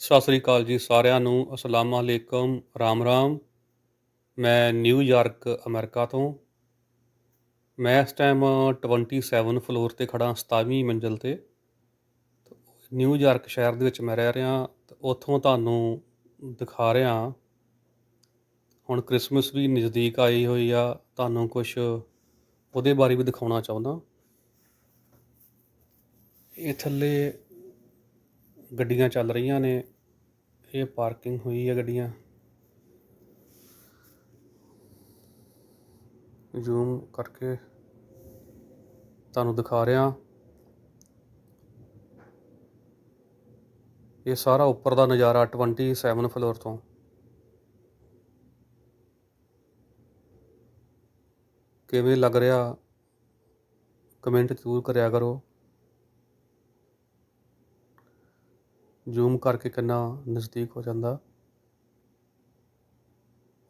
ਸਤਿ ਸ੍ਰੀ ਅਕਾਲ ਜੀ ਸਾਰਿਆਂ ਨੂੰ। ਅਸਲਾਮ ਅਲੈਕਮ। ਰਾਮ ਰਾਮ। ਮੈਂ ਨਿਊਯਾਰਕ ਅਮਰੀਕਾ ਤੋਂ। ਮੈਂ ਇਸ ਟਾਈਮ 27 ਫਲੋਰ ਤੇ ਖੜਾ 27ਵੀਂ ਮੰਜ਼ਲ ਤੇ। ਨਿਊਯਾਰਕ ਸ਼ਹਿਰ ਦੇ ਵਿੱਚ ਮੈਂ ਰਹਿ ਰਿਹਾ, ਤੇ ਉੱਥੋਂ ਤੁਹਾਨੂੰ ਦਿਖਾ ਰਿਹਾ। ਹੁਣ ਕ੍ਰਿਸਮਸ ਵੀ ਨਜ਼ਦੀਕ ਆਈ ਹੋਈ ਆ। ਤੁਹਾਨੂੰ ਕੁਝ ਉਹਦੇ ਬਾਰੇ ਵੀ ਦਿਖਾਉਣਾ ਚਾਹੁੰਦਾ। ਇਹ ਥੱਲੇ ਗੱਡੀਆਂ ਚੱਲ ਰਹੀਆਂ ਨੇ, ਇਹ ਪਾਰਕਿੰਗ ਹੋਈ ਹੈ ਗੱਡੀਆਂ। ਜ਼ੂਮ ਕਰਕੇ ਤੁਹਾਨੂੰ ਦਿਖਾ ਰਿਹਾ। ਇਹ ਸਾਰਾ ਉੱਪਰ ਦਾ ਨਜ਼ਾਰਾ 27 ਫਲੋਰ ਤੋਂ। ਕਿਵੇਂ ਲੱਗ ਰਿਹਾ? ਕਮੈਂਟ ਜ਼ਰੂਰ ਕਰਿਆ ਕਰੋ। ਜ਼ੂਮ ਕਰਕੇ ਕਿੰਨਾ ਨਜ਼ਦੀਕ ਹੋ ਜਾਂਦਾ।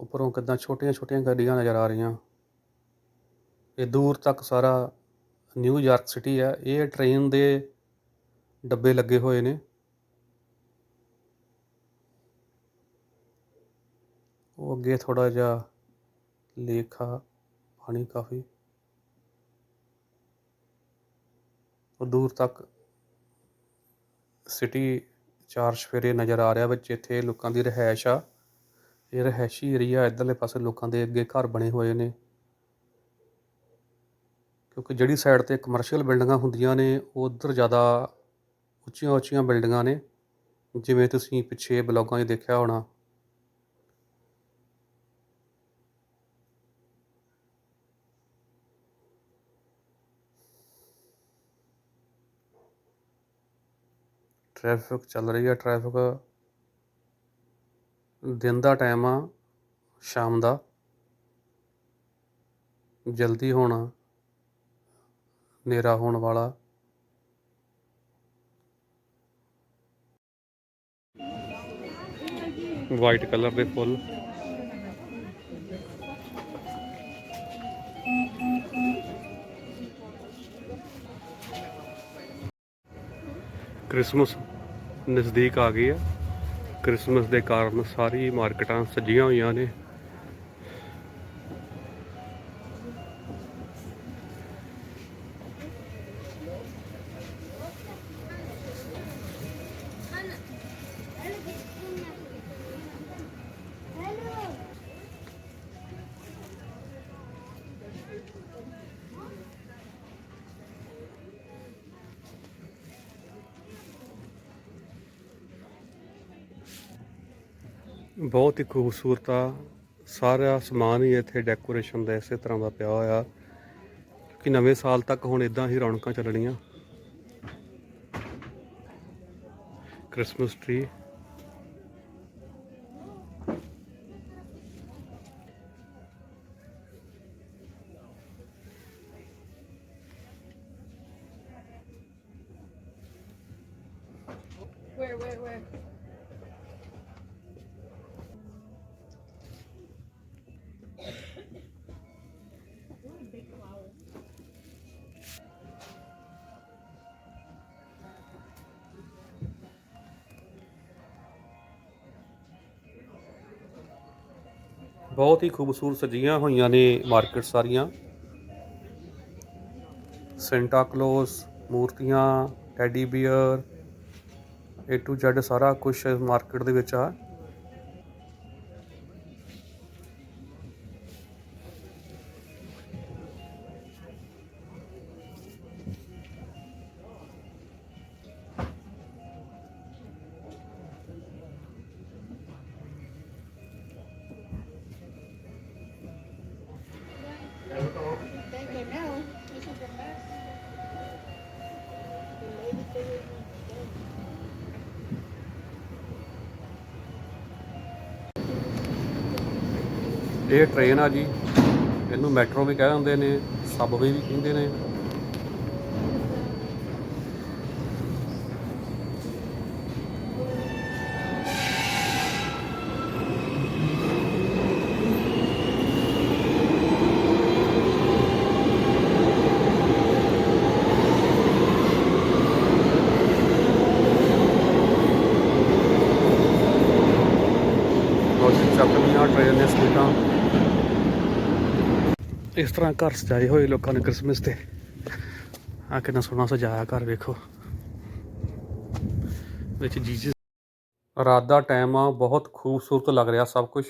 ਉੱਪਰੋਂ ਕਿੰਨਾ ਛੋਟੀਆਂ ਛੋਟੀਆਂ ਗੱਡੀਆਂ ਨਜ਼ਰ ਆ ਰਹੀਆਂ। ਇਹ ਦੂਰ ਤੱਕ ਸਾਰਾ ਨਿਊਯਾਰਕ ਸਿਟੀ ਹੈ। ਇਹ ਟ੍ਰੇਨ ਦੇ ਡੱਬੇ ਲੱਗੇ ਹੋਏ ਨੇ। ਉਹ ਅੱਗੇ ਥੋੜਾ ਜਿਹਾ ਲੇਕ ਆ, ਪਾਣੀ ਕਾਫੀ। ਉਹ ਦੂਰ ਤੱਕ ਸਿਟੀ ਚਾਰ ਸਫੇਰੇ ਨਜ਼ਰ ਆ ਰਿਹਾ ਵਿੱਚ, ਇੱਥੇ ਲੋਕਾਂ ਦੀ ਰਹਿائش ਆ। ਇਹ ਰਹਿਸ਼ੀ ਏਰੀਆ ਇਧਰਲੇ ਪਾਸੇ ਲੋਕਾਂ ਦੇ ਅੱਗੇ ਘਰ ਬਣੇ ਹੋਏ ਨੇ। ਕਿਉਂਕਿ ਜਿਹੜੀ ਸਾਈਡ ਤੇ ਕਮਰਸ਼ੀਅਲ ਬਿਲਡਿੰਗਾਂ ਹੁੰਦੀਆਂ ਨੇ, ਉਹ ਉਧਰ ਜ਼ਿਆਦਾ ਉੱਚੀਆਂ ਉੱਚੀਆਂ ਬਿਲਡਿੰਗਾਂ ਨੇ। ਜਿਵੇਂ ਤੁਸੀਂ ਪਿੱਛੇ ਬਲੌਗਾਂ 'ਚ ਦੇਖਿਆ ਹੋਣਾ ਟ੍ਰੈਫਿਕ ਚੱਲ ਰਹੀ ਆ, ਟ੍ਰੈਫਿਕ ਦਿਨ ਦਾ ਟਾਈਮ ਆ, ਸ਼ਾਮ ਦਾ। ਜਲਦੀ ਹੋਣਾ, ਹਨੇਰਾ ਹੋਣ ਵਾਲਾ। ਵਾਈਟ ਕਲਰ ਦੇ ਫੁੱਲ। ਕ੍ਰਿਸਮਸ ਨਜ਼ਦੀਕ ਆ ਗਈ ਹੈ ਕ੍ਰਿਸਮਸ ਦੇ ਕਾਰਨ ਸਾਰੀ ਮਾਰਕੀਟਾਂ ਸਜੀਆਂ ਹੋਈਆਂ ਨੇ। ਬਹੁਤ ਹੀ ਖੂਬਸੂਰਤ ਆ। ਸਾਰਾ ਸਮਾਨ ਹੀ ਇੱਥੇ ਡੈਕੋਰੇਸ਼ਨ ਦਾ ਇਸੇ ਤਰ੍ਹਾਂ ਦਾ ਪਿਆ ਹੋਇਆ। ਕਿ ਨਵੇਂ ਸਾਲ ਤੱਕ ਹੁਣ ਇਦਾਂ ਹੀ ਰੌਣਕਾਂ ਚੱਲਣੀਆਂ। Christmas tree Where, where, where? ਬਹੁਤ ਹੀ ਖੂਬਸੂਰਤ ਸਜੀਆਂ ਹੋਈਆਂ ਨੇ ਮਾਰਕੀਟ ਸਾਰੀਆਂ। ਸੈਂਟਾ ਕਲੋਸ ਮੂਰਤੀਆਂ teddy bear A to Z ਸਾਰਾ ਕੁਝ ਮਾਰਕੀਟ ਦੇ ਵਿੱਚ ਆ। ਇਹ ਟ੍ਰੇਨ ਆ ਜੀ। ਇਹਨੂੰ ਮੈਟਰੋ ਵੀ ਕਹਿ ਦਿੰਦੇ ਨੇ ਸਬਵੇ ਵੀ ਕਹਿੰਦੇ ਨੇ। ਚੱਕਦੀਆਂ ਟ੍ਰੇਨ ਦੀਆਂ ਸਪੀਡਾਂ ਇਸ ਤਰ੍ਹਾਂ ਘਰ ਸਜਾਏ ਹੋਏ ਲੋਕਾਂ ਨੇ ਕ੍ਰਿਸਮਸ ਤੇ। ਆ ਕਿੰਨਾ ਸੋਹਣਾ ਸਜਾਇਆ ਘਰ, ਵੇਖੋ। ਵਿੱਚ ਜੀਸਸ ਰਾਤ ਦਾ ਟਾਈਮ ਆ, ਬਹੁਤ ਖੂਬਸੂਰਤ ਲੱਗ ਰਿਹਾ ਸਭ ਕੁਝ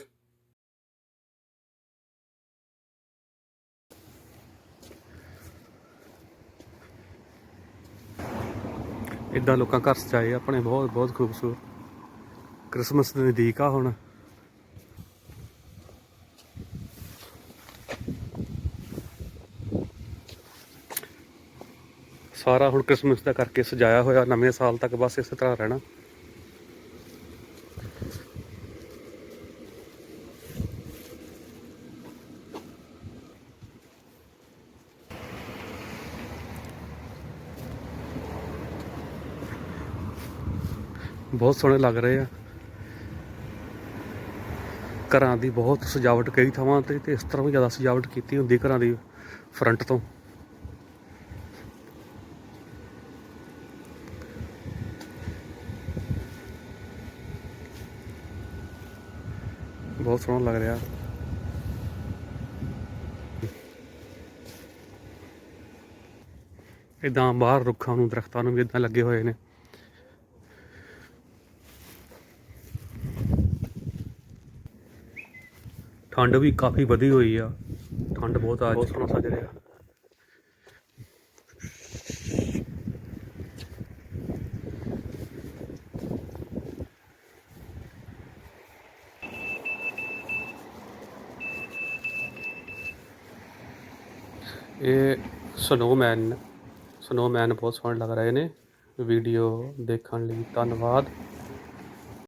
ਇਦਾਂ ਲੋਕਾਂ ਘਰ ਸਜਾਏ ਆਪਣੇ ਬਹੁਤ ਬਹੁਤ ਖੂਬਸੂਰਤ। ਕ੍ਰਿਸਮਸ ਦੇ ਨਜ਼ਦੀਕ ਆ ਹੁਣ। ਸਾਰਾ ਹੁਣ ਕ੍ਰਿਸਮਸ ਦਾ ਕਰਕੇ ਸਜਾਇਆ ਹੋਇਆ, ਨਵੇਂ ਸਾਲ ਤੱਕ ਬਸ ਇਸੇ ਤਰ੍ਹਾਂ ਰਹਿਣਾ। ਬਹੁਤ ਸੋਹਣੇ ਲੱਗ ਰਹੇ ਆ। ਘਰਾਂ ਦੀ ਬਹੁਤ ਸਜਾਵਟ ਕਈ ਥਾਵਾਂ ਤੇ ਤੇ ਇਸ ਤਰ੍ਹਾਂ ਵੀ ਜ਼ਿਆਦਾ ਸਜਾਵਟ ਕੀਤੀ ਹੁੰਦੀ ਘਰਾਂ ਦੀ ਫਰੰਟ ਤੋਂ। ਬਹੁਤ ਸੋਹਣਾ ਲੱਗ ਰਿਹਾ। ਇਦਾਂ ਬਾਹਰ ਰੁੱਖਾਂ ਨੂੰ, ਦਰਖਤਾਂ ਨੂੰ ਵੀ ਇਦਾਂ ਲੱਗੇ ਹੋਏ ਨੇ। ਠੰਡ ਵੀ ਕਾਫੀ ਵਧੀ ਹੋਈ ਆ। ਠੰਡ ਬਹੁਤ ਆ ਬਹੁਤ ਸੋਹਣਾ ਸੱਜ ਰਿਹਾ। ਇਹ ਸਨੋਮੈਨ ਸਨੋਮੈਨ ਬਹੁਤ ਸੋਹਣੇ ਲੱਗ ਰਹੇ ਨੇ। ਵੀਡੀਓ ਦੇਖਣ ਲਈ ਧੰਨਵਾਦ।